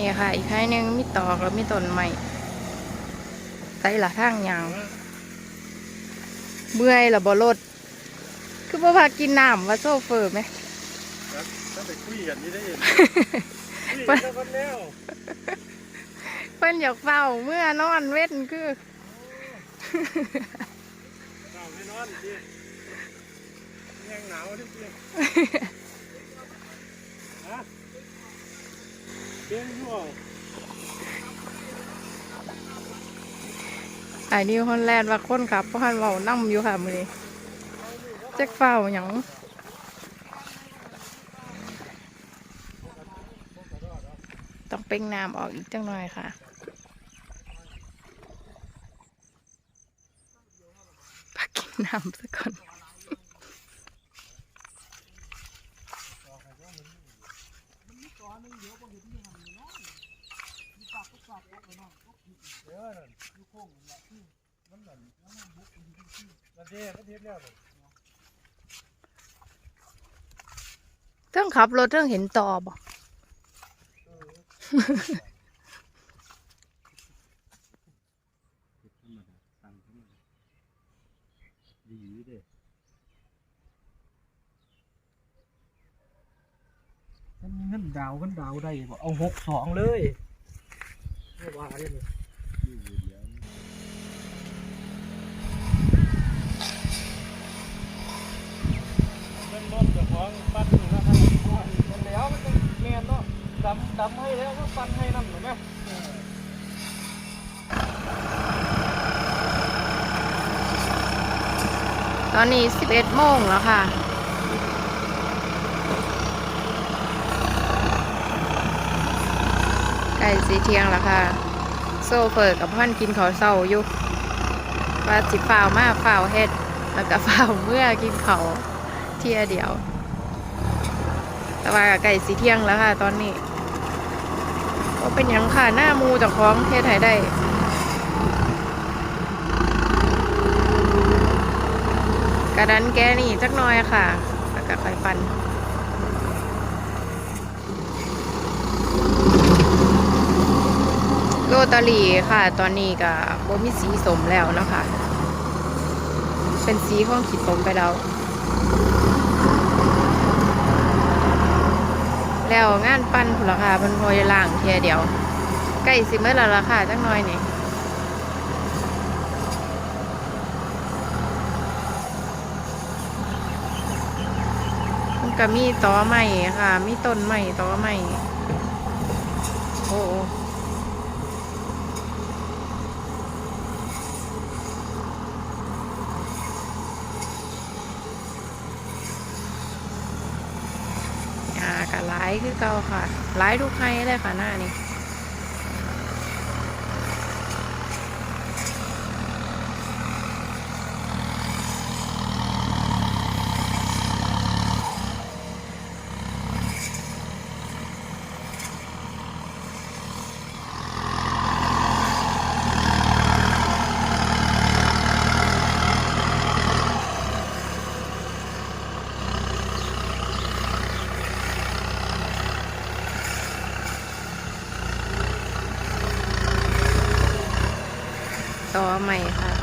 นี่ค่ะ อีกไข่หนึ่งมีตอกแล้วมีต้นใหม่ใส่ละทางยางเมื่อยละบ่รถคือบ่พากินน้ำว่าโซเฟอร์ไหมครับถ้าไปคุยกันนี่ได้เห็นคุยกันแล้วคนแล้วเพิ่นอยากเฝ้าเมื่อนอนเว้นคือเราไม่นอนดิยังหนาวดิพี่ฮะเบี้ยงยั่ว ไอ้นิวฮอนแลนด์ว่าคนขับเพราะหันเว้านํอยู่ค่ะมือนี้จักเฝ้าหยังต้องเป่งน้ำออกอีกจังหน่อยค่ะพักกินน้ำซะก่อน เดี๋ยวนั่นอยู่โค้งนั่นแหละที่มันนั่นแล้วมันบุกอยู่ มันเทมันเทแล้วเลยเรื่องขับรถเรื่องเห็นต่อบ่ดีเด้มันมีเงินดาวกันดาวได้บ่เอาหกสองเลยไม่ว่าได้เลยเงิน รถจะของปั้นอยู่นะครับมันแล้วมันจะเมนเนาะดำดำให้แล้วก็ปั้นให้นั่นเห็นไหมตอนนี้ 11 โมงแล้วค่ะใกล้สีเทียงแล้วค่ะ โซเฟอร์กับพันกินข้าวเศร้าอยู่ว่าสิฝ่าวมาฝ่าวเฮ็ด แล้วก็ฝ่าวเมื่อกินเขาว เที่ยเดียว แต่ว่าก็ใกล้สีเที่ยงแล้วค่ะตอนนี้ก็เป็นยังค่ะหน้ามูจากของเทศไทยได้กระดันแกนี่จักน้อยค่ะแล้วก็ค่อยฟันโรตารีค่ะ ตอนนี้ก็บ่มีสีสมแล้วนะคะ เป็นสีของขีดสมไปแล้ว แล้วงานปั้นผุนละค่ะมันพอยล่างเทียเดียวใกล้สิเมื่อแล้วละค่ะจังหน้อยนี่ก็มีตอใหม่ค่ะ มีต้นใหม่ตอใหม่โอ้าก็หลาย คือเก่าค่ะหลายทุกไห้เลยค่ะหน้านี้ ใหม่ค่ะ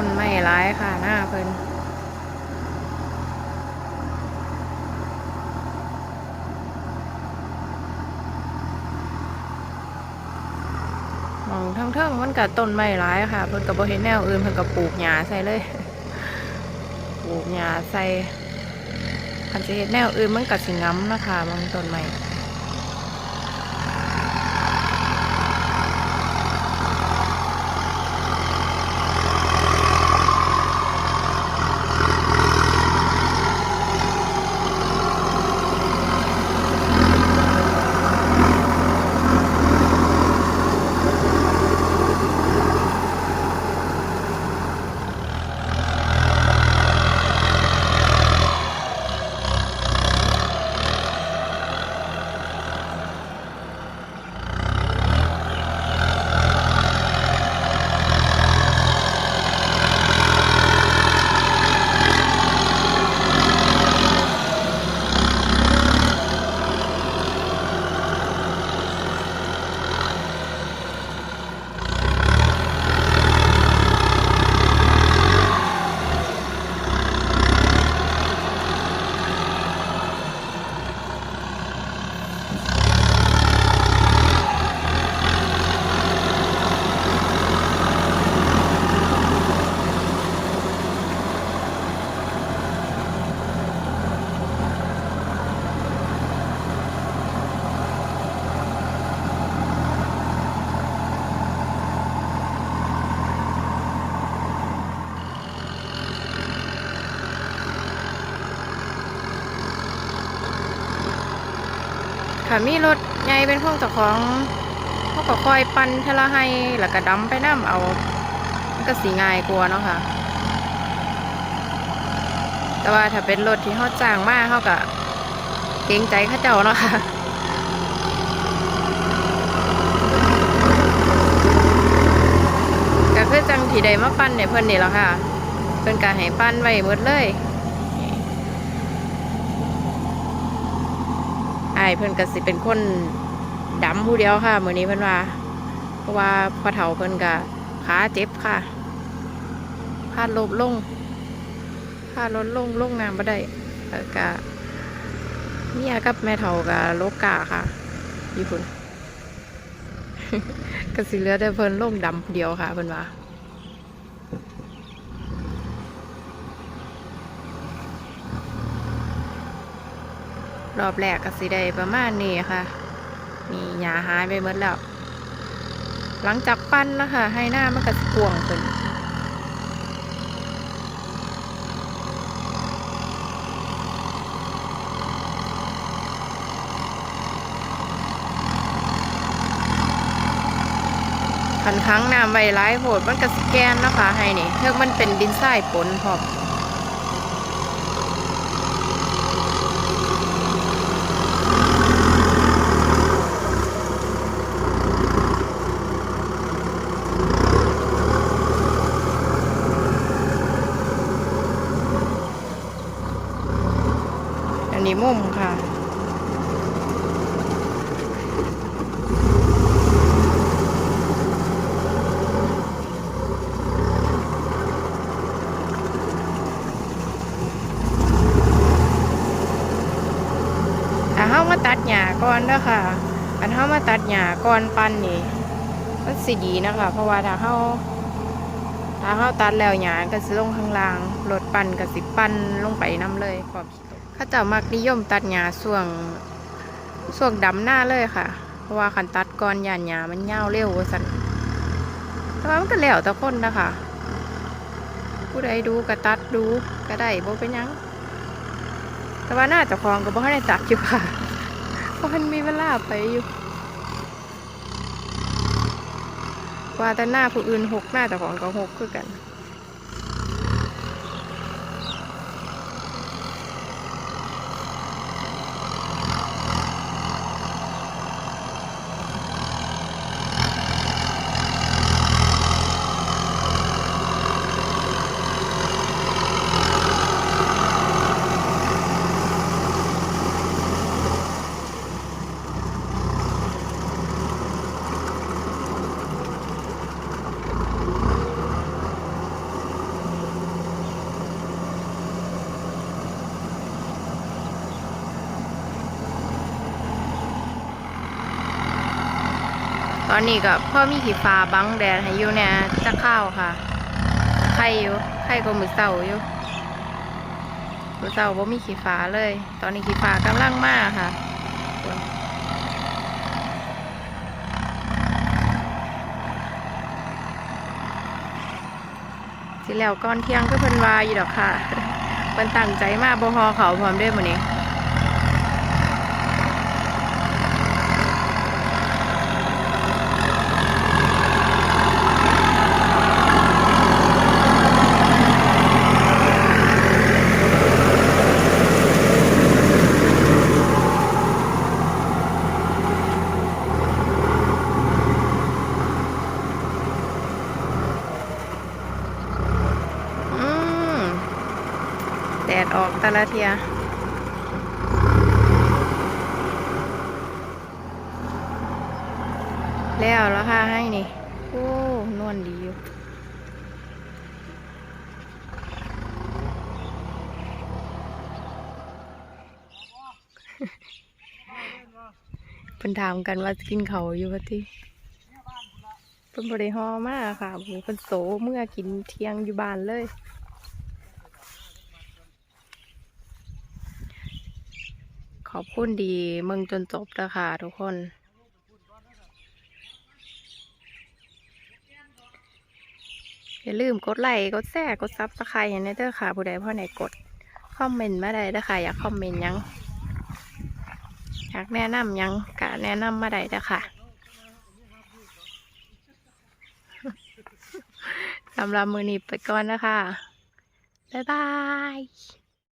ต้นไม่ร้ายค่ะหน้าเพิ่นมองทั้งเทิงมันกับต้นไม้ร้ายค่ะเพิ่นกับโบเห็นแนวอื่นเพิ่นกับปลูกหญ้าใส่เลยปลูกหญ้าใส่คันจะเห็นแนวอื่นมันกับสิงํำนะคะมองต้นไม้ ค่ะมีรถใหญ่เป็นพวกเจ้าของเขาก็คอยปั่นเทละให้แล้วก็ดำไปน้ำเอามันก็สีง่ายกว่าเนาะค่ะ แต่ว่าถ้าเป็นรถที่เขาจ้างมาเขาก็เกรงใจเข้าเจ้าเนาะค่ะก็คือจังที่ใดมาปั้นเนี่ยเพิ่นนี่แหละค่ะเพิ่นก็ให้ปั้นไว้หมดเลย อายเพิ่นก็สิเป็นคนดำผู้เดียวค่ะมื้อนี้เพิ่นว่า เพราะว่าพ่อเฒ่าเพิ่นก็ขาเจ็บค่ะพาดลบลงพาดลดลงลงน้ำบ่ได้แล้วก็เมียกับแม่เฒ่าก็โลกาค่ะยู่พุ่นก็สิเหลือแต่เพิ่นลงดำผู้เดียวค่ะเพิ่นว่า รอบแรกก็สิได้ประมาณนี้ค่ะนี่หญ้าหายไปหมดแล้ว หลังจากปั้นนะคะให้หน้ามันก็สิกวงขึ้นคันครั้งน้ำใบร้ายโหดมันก็สแกนนะคะให้นี่เพื่อมันเป็นดินทรายปนพร้อม อันนี้มุมค่ะ ถ้าเฮามาตัดหญ้าก่ อนเด้อค่ะ อันเฮามาตัดหญ้าก่อนปั้นนี่มันสิดีนะคะ เพราะว่าถ้าเฮาถ้าเฮาตัดแล้วหญ้าก็สิลงข้างล่างรถปั้นก็สิปั้นลงไปน้ำเลยพร้อมสิตกเขาเจ้ามักนิยมตัดหญ้าช่วงช่วงดำหน้าเลยค่ะ เพราะว่าคันตัดก่อนหญ้าหญ้ามันยาเร็วว่าซั่นแต่ว่ามันก็แล้วแต่คนนะคะ ผู้ใดดูก็ตัดดูก็ได้บ่เป็นยัง แต่ว่าหน้าเจ้าของก็บ่ให้ได้ตัดอยู่ค่ะ พราะมันมีเวลาไปอยู่ ว่าแต่หน้าผู้อื่นหกหน้าแต่ของก็หกคือกัน อนนี้ก็พ่อมีขีฟ้าบังแดดให้อยู่เนี่ยจะข้าวค่ะ ไข่อยู่ ไข่ก็มือเสาอยู่ มือเสาบ่มีขีฟ้าเลย ตอนนี้ขีฟ้ากำลังมากค่ะสิแล้วก่อนเที่ยงก็เพิ่นว่าอยู่ดอกค่ะเพิ่นตั้งใจมาบ่ฮอเขาพร้อมด้วยมื้อนี้ อืมแดด ออกแต่ละเทียแล้วแล้วค่ะให้นี่ โอ้นวลดีอยู่เป็นถามกันว่ากินเขาอยู่ปะที่เป็นบริหอมากค่ะโอ้โหเป็นโสเมื่อกินเที่ยงอยู่บ้านเลย ขอบคุณดีเมืองจนจบแล้วค่ะทุกคน อย่าลืมกดไลค์กดแชร์กดซับสไครต์ให้นเด้อค่ะ ผู้ใดพ่อไหนกด คอมเมนต์มาได้เด้อค่ะ อยากคอมเมนต์ยังอยากแนะนำยังกะแนะนำมาได้เด้อค่ะสำหรับมือนี้ไปก่อนนะคะ บ๊ายบาย